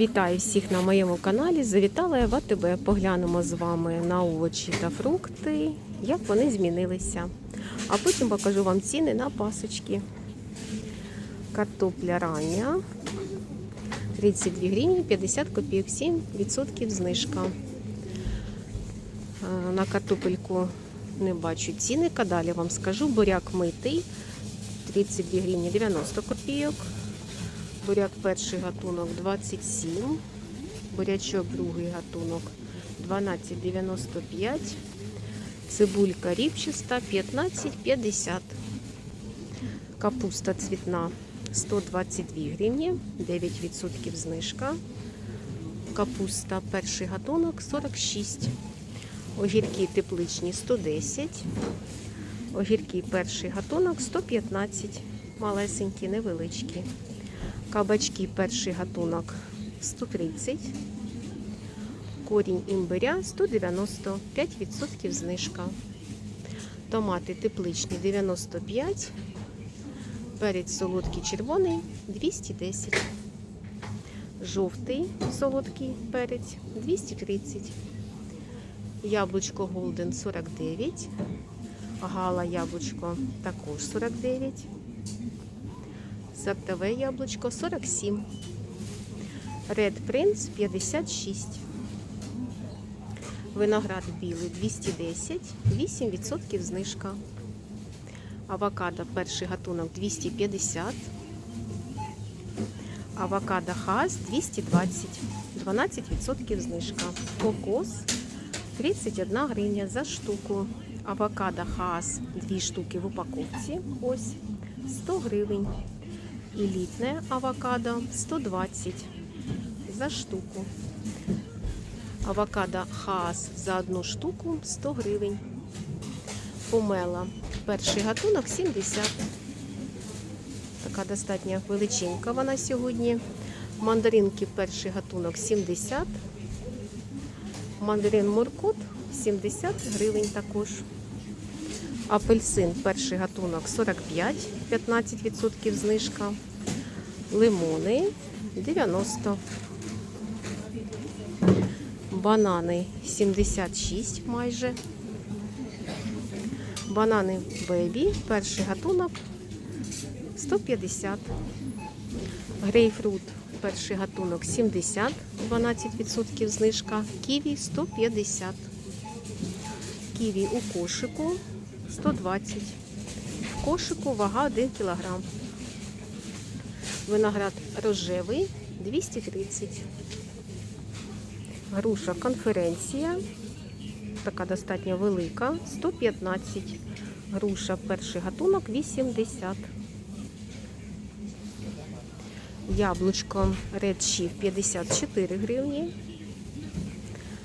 Вітаю всіх на моєму каналі. Завітала я в. Поглянемо з вами на овочі та фрукти, як вони змінилися. А потім покажу вам ціни на пасочки. Картопля рання 32 гривні 50 копійок, 7% знижка. Е, На картопельку не бачу цінника. Далі вам скажу. Буряк митий 32 гривні 90 копійок. Буряк перший гатунок 27, бурячок другий гатунок 12,95, цибулька ріпчаста 15,50, капуста цвітна 122 гривні, 9% знижка, капуста перший гатунок 46, огірки тепличні 110, огірки перший гатунок 115, малесенькі, невеличкі. Кабачки перший гатунок 130, корінь імбиря 190, 5% знижка. Томати тепличні 95, перець солодкий червоний 210, жовтий солодкий перець 230, яблучко Голден 49, гала яблучко також 49. Сортове яблучко 47. Red Prince 56. Виноград білий 210, 8% знижка. Авокадо перший гатунок 250. Авокадо Хас 220, 12% знижка. Кокос 31 гривня за штуку. Авокадо Хас 2 штуки в упаковці. Ось 100 гривень. Елітне авокадо 120 за штуку. Авокадо Хаас за одну штуку 100 гривень. Помела. Перший гатунок 70. Така достатньо величенька вона сьогодні. Мандаринки перший гатунок 70. Мандарин Муркут 70 гривень також. Апельсин перший гатунок 45, 15% знижка. Лимони 90. Банани 76 майже. Банани бебі, перший гатунок 150. Грейпфрут, перший гатунок 70, 12% знижка. Ківі 150. Ківі у кошику 120. В кошику вага 1 кг. Виноград рожевий 230. Груша конференція. Така достатньо велика. 115. Груша перший гатунок 80. Яблучко Red 54 гривні.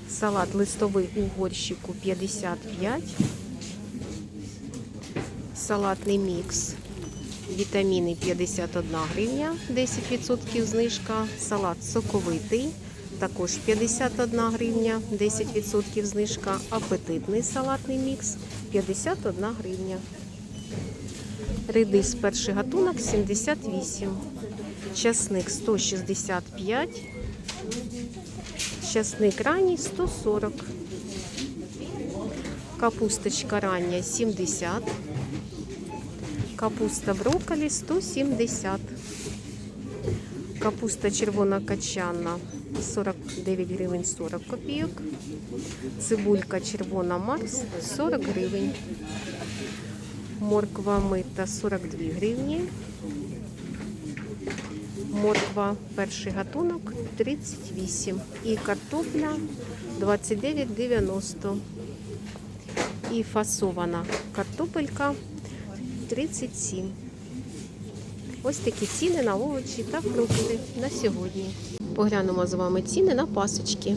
Салат листовий у горщику 55. Салатний мікс. Вітаміни 51 гривня, 10% знижка. Салат соковитий, також 51 гривня, 10% знижка. Апетитний салатний мікс 51 гривня. Редис перший гатунок 78. Часник 165. Часник ранній 140. Капусточка рання 70. Капуста брокколі 170. Капуста червона качана 49 гривень 40 копійок. Цибулька червона Марс 40 гривень. Морква мита 42 гривні. Морква перший гатунок 38. І картопля 29,90. І фасована картопелька 37. Ось такі ціни на овочі та фрукти на сьогодні. Поглянемо з вами ціни на пасочки.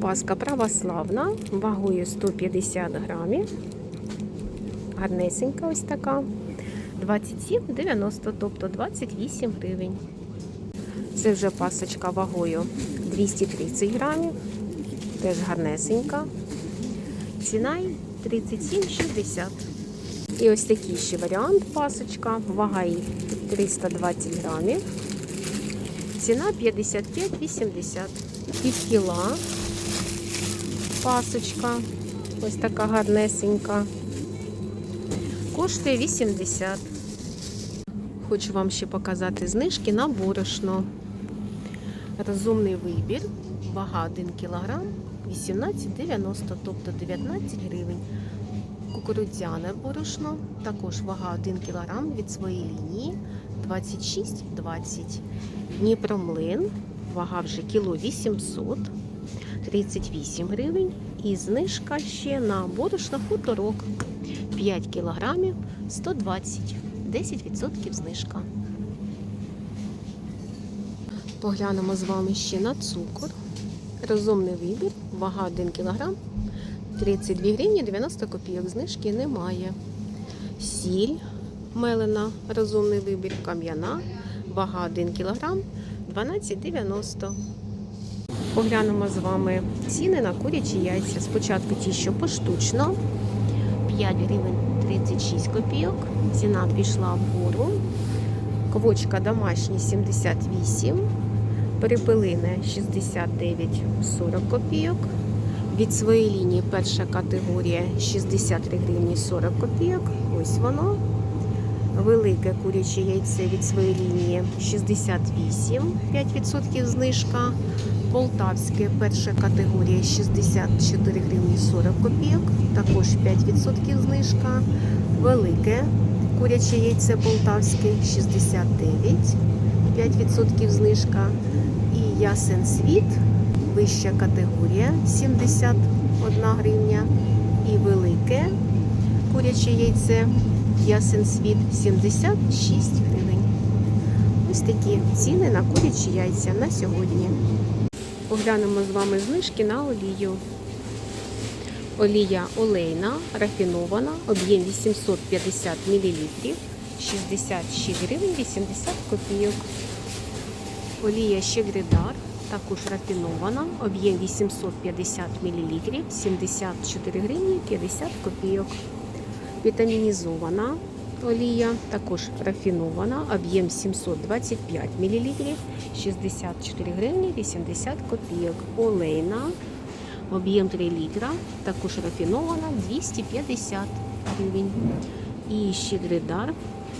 Паска православна, вагою 150 грамів. Гарнесенька ось така. 27,90, тобто 28 гривень. Це вже пасочка вагою 230 грамів. Теж гарнесенька. Ціна 37,60. І ось такий ще варіант пасочка. Вага її 320 грамів. Ціна 55,80. Пів кіла. Пасочка. Ось така гарнесенька. Коштує 80. Хочу вам ще показати знижки на борошно. Розумний вибір. Вага 1 кг 18,90, тобто 19 гривень. Кукурудзяне борошно, також вага 1 кг від своєї лінії 26,20. Дніпромлин, вага вже кіло 800, 38 гривень. І знижка ще на борошно хуторок 5 кг 120, 10% знижка. Поглянемо з вами ще на цукор. Розумний вибір, вага 1 кг 32 гривні 90 копійок. Знижки немає. Сіль мелена, розумний вибір, кам'яна, вага 1 кг 12,90. Поглянемо з вами ціни на курячі яйця. Спочатку ті, що поштучно. 5 гривень 36 копійок. Ціна пішла вгору. Квочка домашні 78, перепелине 69,40 копійок. Від своєї лінії перша категорія 63 гривні 40 копійок. Ось воно. Велике куряче яйце від своєї лінії 68, 5% знижка. Полтавське перша категорія 64 гривні 40 копійок, також 5% знижка. Велике куряче яйце полтавське 69, 5% знижка. І ясен світ, вища категорія 71 гривня. І велике куряче яйце ясен світ 76 гривень. Ось такі ціни на курячі яйця на сьогодні. Поглянемо з вами знижки на олію. Олія олейна, рафінована, об'єм 850 мл, 66 гривень 80 копійок. Олія щегридар, також рафінована, об'єм 850 мл, 74 гривні 50 копійок. Вітамінізована олія, також рафінована, об'єм 725 мл, 64 гривні 80 копійок. Олейна, об'єм 3 літра, також рафінована 250 гривень. І щедридар,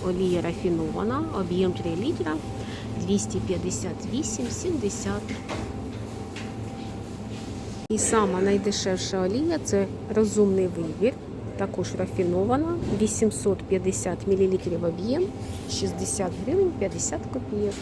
олія рафінована, об'єм 3 літра 258,70. І сама найдешевша олія це розумний вибір. Також рафінована, 850 мл об'єм, 60 гривень 50 копійок.